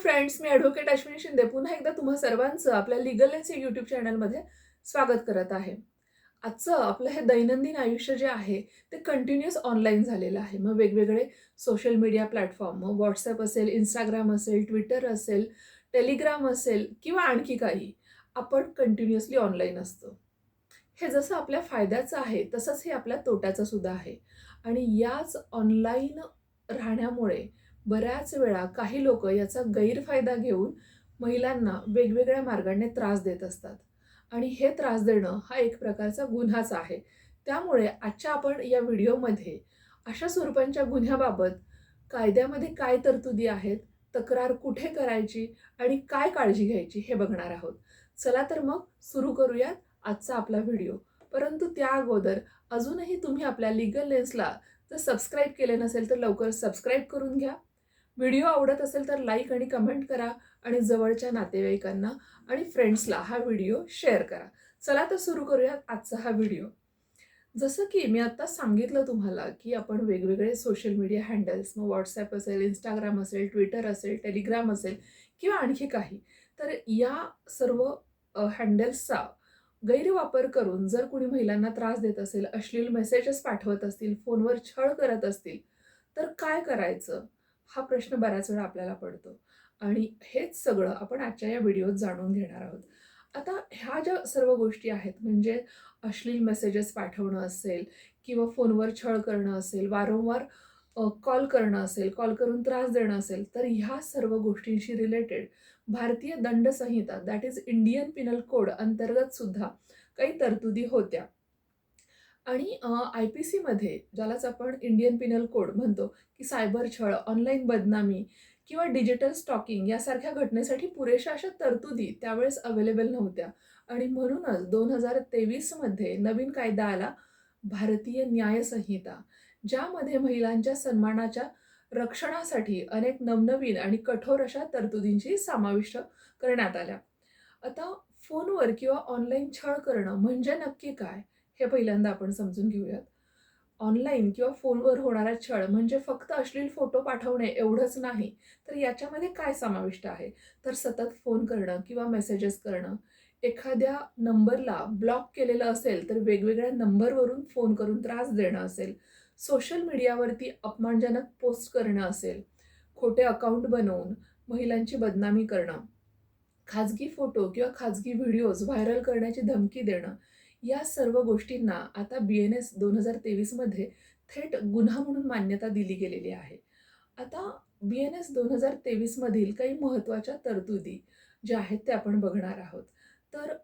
Friends मी advocate Ashwini Shinde पुन्हा एकदा तुम्हा सर्वांचं आपल्या लिगल एन्स या यूट्यूब चॅनलमध्ये स्वागत करत आहे. आजचं आपलं हे दैनंदिन आयुष्य जे आहे ते कंटिन्युअस ऑनलाईन झालेलं आहे. मग वेगवेगळे सोशल मीडिया प्लॅटफॉर्म मग व्हॉट्सॲप असेल इंस्टाग्राम असेल ट्विटर असेल टेलिग्राम असेल किंवा आणखी काही आपण कंटिन्युअसली ऑनलाईन असतो. हे जसं आपल्या फायद्याचं आहे तसंच हे आपल्या तोट्याचं सुद्धा आहे. आणि याच ऑनलाईन राहण्यामुळे बऱ्याच वेळा काही लोक याचा गैरफायदा घेऊन महिलांना वेगवेगळ्या मार्गाने त्रास देत असतात. आणि हे त्रास देणं हा एक प्रकारचा गुन्हाच आहे. त्यामुळे आजच्या आपण या व्हिडिओमध्ये अशा स्वरूपांच्या गुन्ह्याबाबत कायद्यामध्ये काय तरतुदी आहेत तक्रार कुठे करायची आणि काय काळजी घ्यायची हे बघणार आहोत. चला तर मग सुरू करूयात आजचा आपला व्हिडिओ. परंतु त्या अगोदर अजूनही तुम्ही आपल्या लिगल लेन्सला जर सबस्क्राईब केले नसेल तर लवकर सबस्क्राईब करून घ्या. व्हिडिओ आवडत असेल तर लाईक आणि कमेंट करा आणि जवळच्या नातेवाईकांना आणि फ्रेंड्सला हा व्हिडिओ शेअर करा. चला तर सुरू करूयात आजचा हा व्हिडिओ. जसं की मी आत्ता सांगितलं तुम्हाला की आपण वेगवेगळे सोशल मीडिया हँडल्स मग व्हॉट्सॲप असेल इंस्टाग्राम असेल ट्विटर असेल टेलिग्राम असेल किंवा आणखी काही तर या सर्व हँडल्सचा गैरवापर करून जर कुणी महिलांना त्रास देत असेल अश्लील मेसेजेस पाठवत असतील फोनवर छळ करत असतील तर काय करायचं? हा प्रश्न बऱ्याच वेळा आपल्याला पडतो. आणि हेच सगळं आपण आजच्या या व्हिडिओत जाणून घेणार आहोत. आता ह्या ज्या सर्व गोष्टी आहेत म्हणजे अश्लील मेसेजेस पाठवणं असेल किंवा फोनवर छळ करणं असेल वारंवार कॉल करणं असेल कॉल करून त्रास देणं असेल तर ह्या सर्व गोष्टींशी रिलेटेड भारतीय दंड संहिता that is Indian penal code अंतर्गत सुद्धा काही तरतुदी होत्या. आणि आय पी सीमध्ये ज्यालाच आपण इंडियन पिनल कोड म्हणतो की सायबर छळ ऑनलाईन बदनामी किंवा डिजिटल स्टॉकिंग यासारख्या घटनेसाठी पुरेशा अशा तरतुदी त्यावेळेस अवेलेबल नव्हत्या. आणि म्हणूनच दोन हजार तेवीसमध्ये नवीन कायदा आला भारतीय न्यायसंहिता ज्यामध्ये महिलांच्या सन्मानाच्या रक्षणासाठी अनेक नवनवीन आणि कठोर अशा तरतुदींची समाविष्ट करण्यात आल्या. आता फोनवर किंवा ऑनलाईन छळ करणं म्हणजे नक्की काय? हे पहिल्यांदा आपण समजून घेऊयात. ऑनलाईन किंवा फोनवर होणारा छळ म्हणजे फक्त अश्लील फोटो पाठवणे एवढंच नाही तर याच्यामध्ये काय समाविष्ट आहे? तर सतत फोन करणं किंवा मेसेजेस करणं. एखाद्या नंबरला ब्लॉक केलेलं असेल तर वेगवेगळ्या नंबरवरून फोन करून त्रास देणं असेल. सोशल मीडियावरती अपमानजनक पोस्ट करणं असेल. खोटे अकाउंट बनवून महिलांची बदनामी करणं. खाजगी फोटो किंवा खाजगी व्हिडिओज व्हायरल करण्याची धमकी देणं. या सर्व गोष्टींना आता बी एन एस दोन हजार तेवीसमध्ये थेट गुन्हा म्हणून मान्यता दिली गेलेली आहे. आता बी एन एस दोन हजार तेवीसमधील काही महत्त्वाच्या तरतुदी ज्या आहेत त्या आपण बघणार आहोत. तर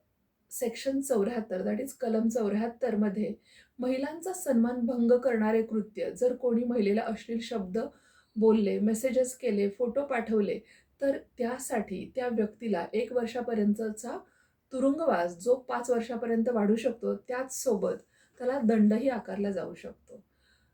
सेक्शन चौऱ्याहत्तर दॅट इज कलम चौऱ्याहत्तरमध्ये महिलांचा सन्मान भंग करणारे कृत्य जर कोणी महिलेला अश्लील शब्द बोलले मेसेजेस केले फोटो पाठवले तर त्यासाठी त्या व्यक्तीला एक वर्षापर्यंतचा तुरुंगवास जो पाच वर्षापर्यंत वाढू शकतो त्याचसोबत त्याला दंडही आकारला जाऊ शकतो.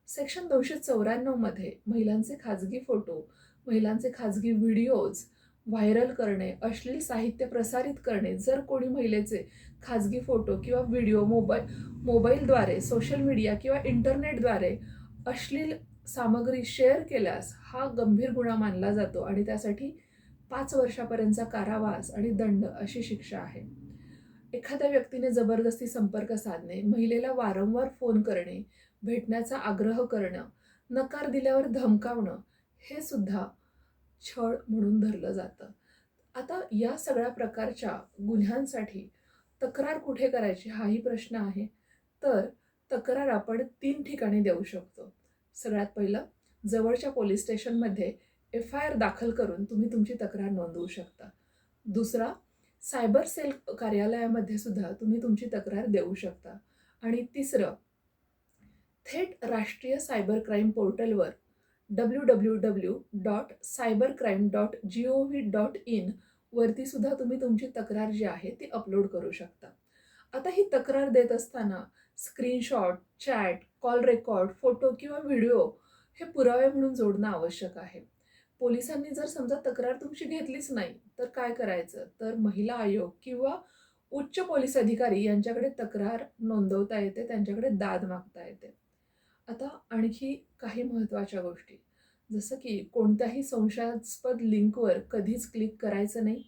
सेक्शन दोनशे चौऱ्याण्णवमध्ये महिलांचे खाजगी फोटो महिलांचे खाजगी व्हिडिओज व्हायरल करणे अश्लील साहित्य प्रसारित करणे जर कोणी महिलेचे खाजगी फोटो किंवा व्हिडिओ मोबाईल मोबाईलद्वारे सोशल मीडिया किंवा इंटरनेटद्वारे अश्लील सामग्री शेअर केल्यास हा गंभीर गुन्हा मानला जातो आणि त्यासाठी पाच वर्षापर्यंतचा कारावास आणि दंड अशी शिक्षा आहे. एखाद्या व्यक्तीने जबरदस्ती संपर्क साधणे महिलेला वारंवार फोन करणे भेटण्याचा आग्रह करणं नकार दिल्यावर धमकावणं हे सुद्धा छळ म्हणून धरलं जातं. आता या सगळ्या प्रकारच्या गुन्ह्यांसाठी तक्रार कुठे करायची हाही प्रश्न आहे. तर तक्रार आपण तीन ठिकाणी देऊ शकतो. सगळ्यात पहिलं जवळच्या पोलीस स्टेशनमध्ये एफ आय आर दाखल करून तुम्ही तुमची तक्रार नोंदवू शकता. दुसरा सायबर सेल कार्यालयामध्ये सुद्धा तुम्ही तुमची तक्रार देऊ शकता. आणि तिसरं थेट राष्ट्रीय सायबर क्राईम पोर्टलवर W W W dot cyber crime dot G O V dot in वरती सुद्धा तुम्ही तुमची तक्रार जी आहे ती अपलोड करू शकता. आता ही तक्रार देत असताना screenshot chat call record photo किंवा व्हिडिओ हे पुरावे म्हणून जोडणं आवश्यक आहे. पोलिसांनी जर समजा तक्रार तुमची घेतलीच नाही तर काय करायचं? तर महिला आयोग किंवा उच्च पोलीस अधिकारी यांच्याकडे तक्रार नोंदवता येते त्यांच्याकडे दाद मागता येते. आता आणखी काही महत्त्वाच्या गोष्टी. जसं की कोणत्याही संशयास्पद लिंकवर कधीच क्लिक करायचं नाही.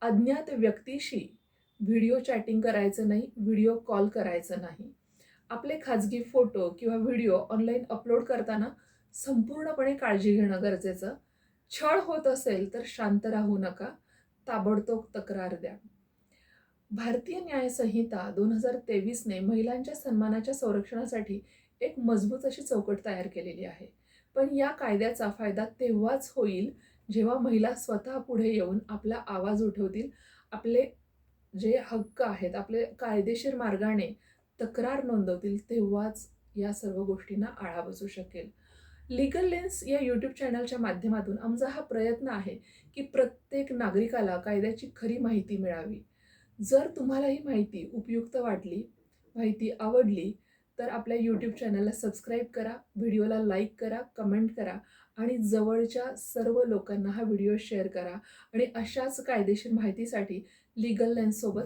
अज्ञात व्यक्तीशी व्हिडिओ चॅटिंग करायचं नाही व्हिडिओ कॉल करायचं नाही. आपले खाजगी फोटो किंवा व्हिडिओ ऑनलाईन अपलोड करताना संपूर्णपणे काळजी घेणं गरजेचं. छळ होत असेल तर शांत राहू नका. ताबडतोब तक्रार द्या. भारतीय न्यायसंहिता दोन हजार तेवीसने महिलांच्या सन्मानाच्या संरक्षणासाठी एक मजबूत अशी चौकट तयार केलेली आहे. पण या कायद्याचा फायदा तेव्हाच होईल जेव्हा महिला स्वतः पुढे येऊन आपला आवाज उठवतील. आपले जे हक्क आहेत आपले कायदेशीर मार्गाने तक्रार नोंदवतील तेव्हाच या सर्व गोष्टींना आळा बसू शकेल. लिगल लेन्स या यूट्यूब चॅनलच्या माध्यमातून आमचा हा प्रयत्न आहे की प्रत्येक नागरिकाला कायद्याची खरी माहिती मिळावी. जर तुम्हाला ही माहिती उपयुक्त वाटली माहिती आवडली तर आपल्या यूट्यूब चॅनलला सबस्क्राईब करा व्हिडिओला लाईक करा कमेंट करा आणि जवळच्या सर्व लोकांना हा व्हिडिओ शेअर करा आणि अशाच कायदेशीर माहितीसाठी लिगल लेन्ससोबत